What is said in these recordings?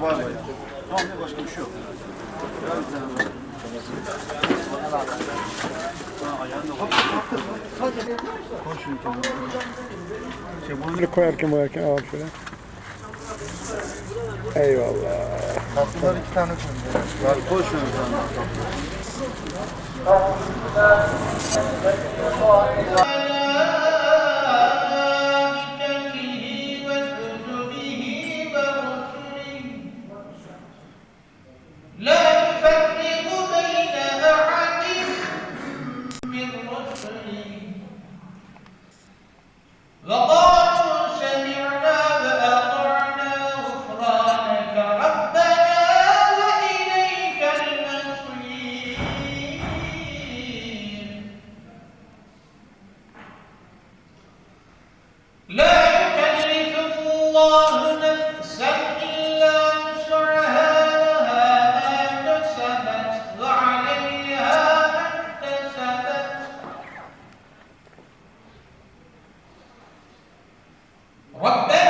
Var. Tamam ne başka bir şey yok. Şey, koyarken koyarken al şöyle. Eyvallah. Tatlılar iki tane koyun. Var koy şunu bir tane. ಒತ್ತೆ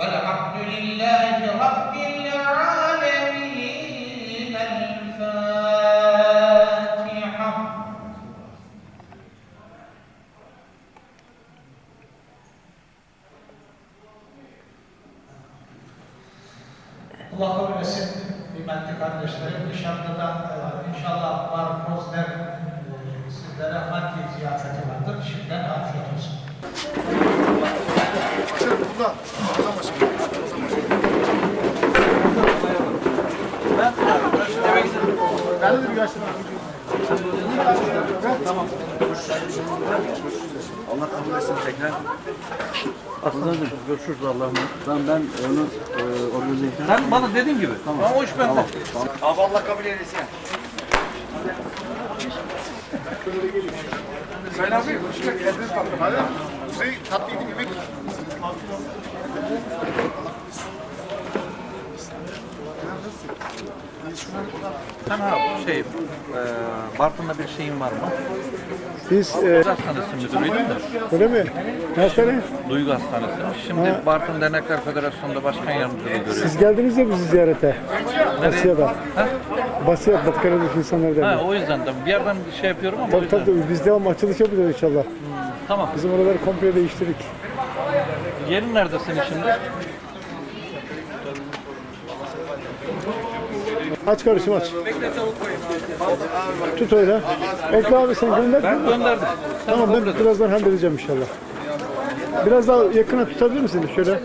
والحمد لله رب العالمين الفاتحة Allah kabul etsin kıymetli kardeşlerim. Dışarıda da e, inşallah var Pozner e, sizlere maddi ziyafeti vardır. Şimdiden görüşürüz Allah'ım. Ben ben onu e, organize edeceğim. Sen bana dediğin gibi. Tamam. Ama o iş bende. Abi Allah kabul eylesin. Sayın abi, hoş geldiniz. Hadi. Şey, tatlı yedim, yemek. Sen abi şey, e, Bartın'da bir şeyin var mı? Biz e, Hastanesi müdürüydüm de. öyle mi? Hastane? Duygu Hastanesi. Şimdi Bartın Dernekler Federasyonu'nda başkan yardımcılığı görüyorum. Siz geldiniz ya bizi ziyarete. Basya'da. Ha? Basya, Karadeniz insanlar ha, o yüzden de bir yerden şey yapıyorum ama o Tabii yüzden. tabii tabii. biz devam açılış yapacağız inşallah. Tamam. Bizim oraları komple değiştirdik. Yerin nerede senin şimdi? Aç kardeşim aç. Tut öyle. Ekle abi sen gönder. Ben gönderdim. Tamam ben birazdan halledeceğim inşallah. Biraz daha yakına tutabilir misiniz şöyle?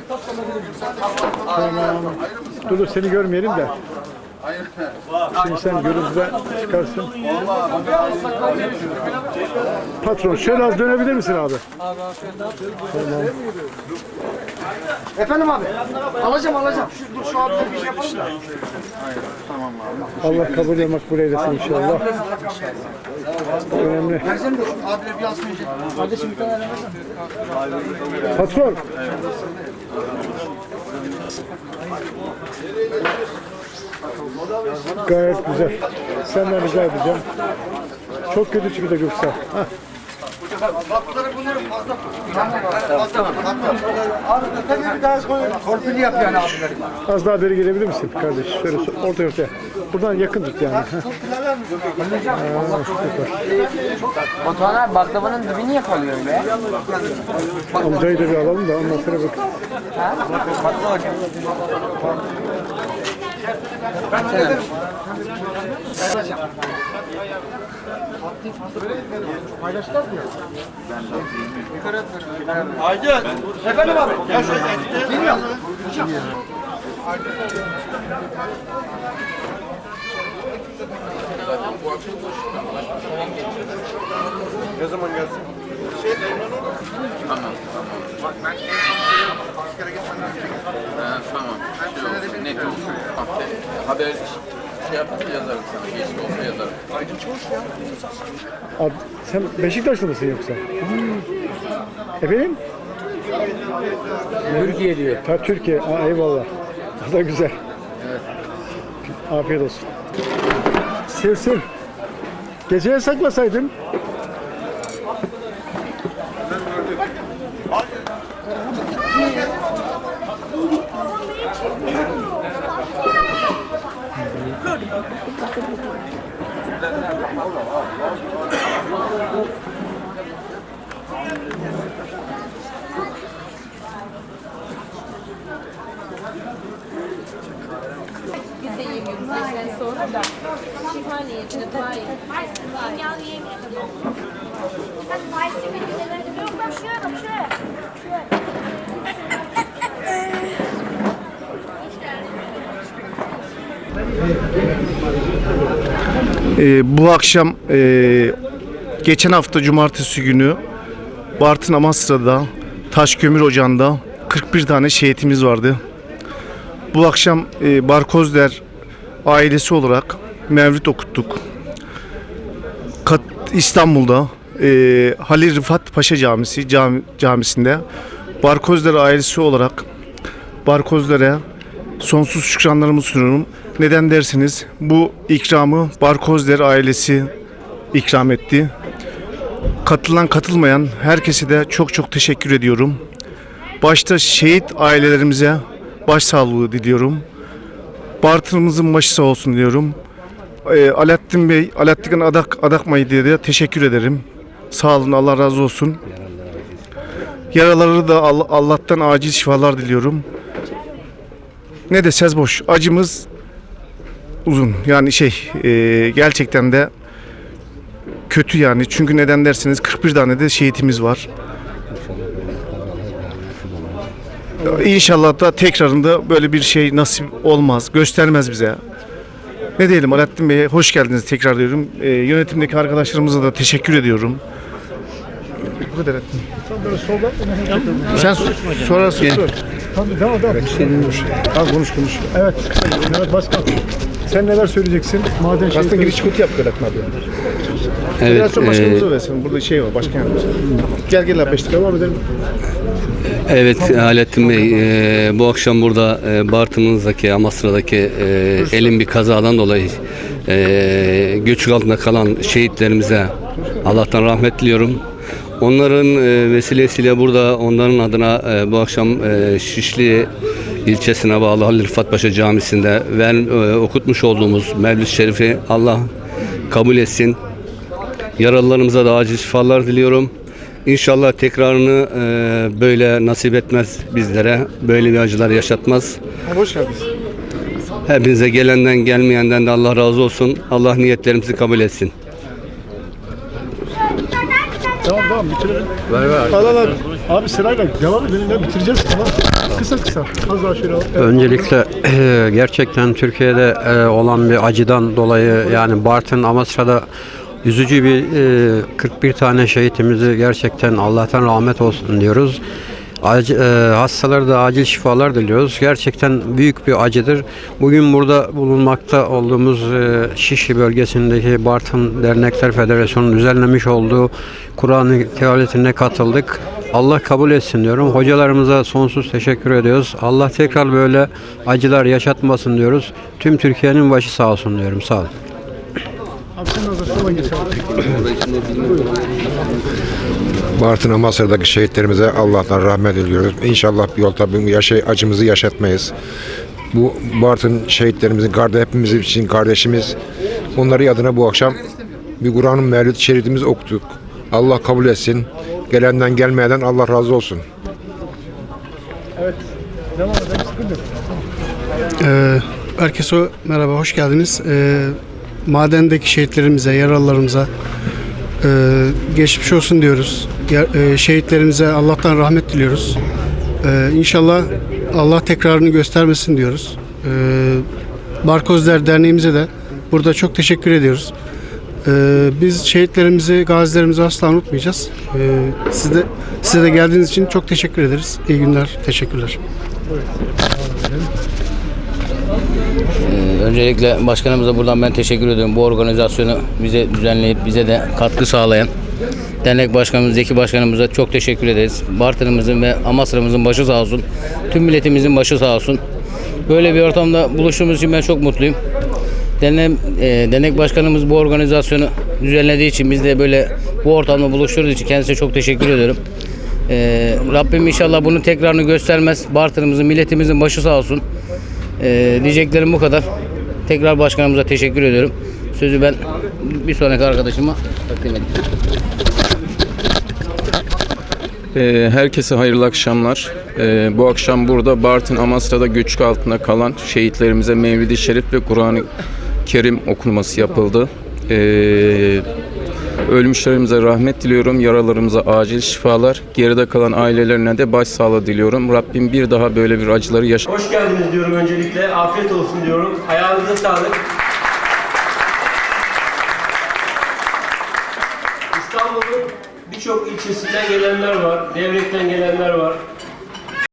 Tamam. Dur dur seni görmeyelim de. Şimdi sen görüntüden çıkarsın. Patron şöyle az dönebilir misin abi? Efendim abi, alacağım alacağım. Şu, dur şu abi bir şey yapalım da. Allah kabul ve makbul eylesin inşallah. Önemli. Versene de şu abiyle bir alsın önce. Kardeşim bir tane versene. Patron Gayet güzel. Senden rica edeceğim. Çok kötü çıktı Göksel. Hah. Kapıları bunları fazla Fazla. Abi detayını bir daha koy. Torpili yap yani abileri. Az daha beri gelebilir misin kardeş? Şöyle orta ortaya. Buradan yakın tut yani. Heh. Batuhan abi baklavanın dibini yakalıyor be. Amcayı da bir alalım da ondan sonra bak. Efendim abi. Gel şöyle. Bilmiyorum. Ne zaman gelsin? Ha, tamam. Şey olsun, net olsun. Haber şey yapınca yazarım sana. Geç de olsa yazarım. Abi, sen Beşiktaşlı mısın yoksa? Efendim? Türkiye diyor. Ta Türkiye. Aa, eyvallah. O da güzel. Afiyet olsun. Sil. Geceye saklasaydın. Biz de yemiyoruz seçten sonra da şifa niyetine dua. Dünyalı yemeyelim. Hadi Mayıs'ta bir güzel Yok bak şuraya bak şuraya. Şuraya. Ee, bu akşam e, geçen hafta cumartesi günü Bartın Amasra'da Taşkömür Ocağı'nda 41 tane şehitimiz vardı. Bu akşam e, Barkozler ailesi olarak mevlüt okuttuk. Kat, İstanbul'da e, Halil Rıfat Paşa Camisi cami, camisinde Barkozler ailesi olarak Barkozlere sonsuz şükranlarımı sunuyorum. Neden dersiniz? Bu ikramı Barkozler ailesi ikram etti. Katılan katılmayan herkese de çok çok teşekkür ediyorum. Başta şehit ailelerimize başsağlığı diliyorum. Bartınımızın başı sağ olsun diyorum. Ee, Alaaddin Bey, Alaaddin Adak, Adakmayı diye de teşekkür ederim. Sağ olun, Allah razı olsun. Yaraları da Allah- Allah'tan acil şifalar diliyorum. Ne de söz boş. Acımız uzun. Yani şey e, gerçekten de kötü yani. Çünkü neden dersiniz 41 tane de şehitimiz var. İnşallah da tekrarında böyle bir şey nasip olmaz. Göstermez bize. Ne diyelim Alaaddin Bey'e hoş geldiniz tekrar diyorum. E, yönetimdeki arkadaşlarımıza da teşekkür ediyorum. Bu kadar Alaaddin. Sen sorarsın. Tabii devam devam. Tamam konuş konuş. Evet. Evet başkan. Sen neler söyleyeceksin? Maden şey Aslında giriş kutu yap Alaaddin abi. Evet, Federasyon başkanımızı e, versin. Burada şey var, başkan yardımcısı. Gel gel abi 5 dakika. Devam edelim. evet Alettin Bey, e, bu akşam burada e, Bartın'ımızdaki, Amasra'daki e, elin bir kazadan dolayı e, göçük altında kalan şehitlerimize Allah'tan rahmet diliyorum. Onların e, vesilesiyle burada onların adına e, bu akşam e, Şişli ilçesine bağlı Halil Rıfat Paşa Camisi'nde ver, e, okutmuş olduğumuz Mevlüt Şerif'i Allah kabul etsin. Yaralılarımıza da acil şifalar diliyorum. İnşallah tekrarını e, böyle nasip etmez bizlere. Böyle bir acılar yaşatmaz. Hoş geldiniz. Hepinize gelenden gelmeyenden de Allah razı olsun. Allah niyetlerimizi kabul etsin. Tamam tamam bitirelim. Ver ver. Al al al. Abi sırayla devam edelim ya bitireceğiz tamam. Kısa kısa. Az daha. Öncelikle eee, gerçekten Türkiye'de eee, olan bir acıdan dolayı yani Bartın Amasra'da üzücü bir eee, 41 tane şehitimizi gerçekten Allah'tan rahmet olsun diyoruz. Ac- eee, hastalara da acil şifalar diliyoruz. Gerçekten büyük bir acıdır. Bugün burada bulunmakta olduğumuz eee, Şişli bölgesindeki Bartın Dernekler Federasyonu'nun düzenlemiş olduğu Kur'an-ı Kehaletine katıldık. Allah kabul etsin diyorum. Hocalarımıza sonsuz teşekkür ediyoruz. Allah tekrar böyle acılar yaşatmasın diyoruz. Tüm Türkiye'nin başı sağ olsun diyorum. Sağ olun. Bartın Amasya'daki şehitlerimize Allah'tan rahmet diliyoruz. İnşallah bir yol tabi yaşay, acımızı yaşatmayız. Bu Bartın şehitlerimizin kardeş hepimiz için kardeşimiz. Onları adına bu akşam bir Kur'an'ın mevlüt şeridimiz okuduk. Allah kabul etsin. Gelenden gelmeyenden Allah razı olsun. Evet. Devam edelim. Ee, herkese merhaba, hoş geldiniz. Ee, madendeki şehitlerimize, yaralılarımıza e, geçmiş olsun diyoruz. E, şehitlerimize Allah'tan rahmet diliyoruz. Ee, inşallah Allah tekrarını göstermesin diyoruz. Ee, Barkozler Derneğimize de burada çok teşekkür ediyoruz. Biz şehitlerimizi, gazilerimizi asla unutmayacağız. Siz de, size de geldiğiniz için çok teşekkür ederiz. İyi günler, teşekkürler. Ee, Öncelikle başkanımıza buradan ben teşekkür ediyorum. Bu organizasyonu bize düzenleyip bize de katkı sağlayan dernek başkanımız Zeki başkanımıza çok teşekkür ederiz. Bartın'ımızın ve Amasra'mızın başı sağ olsun. Tüm milletimizin başı sağ olsun. Böyle bir ortamda buluştuğumuz için ben çok mutluyum. Dernek, e, dernek başkanımız bu organizasyonu düzenlediği için biz de böyle bu ortamda buluştuğumuz için kendisine çok teşekkür ediyorum. Ee, Rabbim inşallah bunun tekrarını göstermez. Bartın'ımızın, milletimizin başı sağ olsun. Ee, diyeceklerim bu kadar. Tekrar başkanımıza teşekkür ediyorum. Sözü ben bir sonraki arkadaşıma takdim edeyim. Ee, Herkese hayırlı akşamlar. Ee, Bu akşam burada Bartın Amasra'da göçük altında kalan şehitlerimize Mevlid-i Şerif ve Kur'an-ı Kerim okunması yapıldı. Ee, Ölmüşlerimize rahmet diliyorum, yaralarımıza acil şifalar, geride kalan ailelerine de başsağlığı diliyorum. Rabbim bir daha böyle bir acıları yaşa Hoş geldiniz diyorum öncelikle. Afiyet olsun diyorum. Ayağınıza sağlık. Gelenler var. Devrekten gelenler var.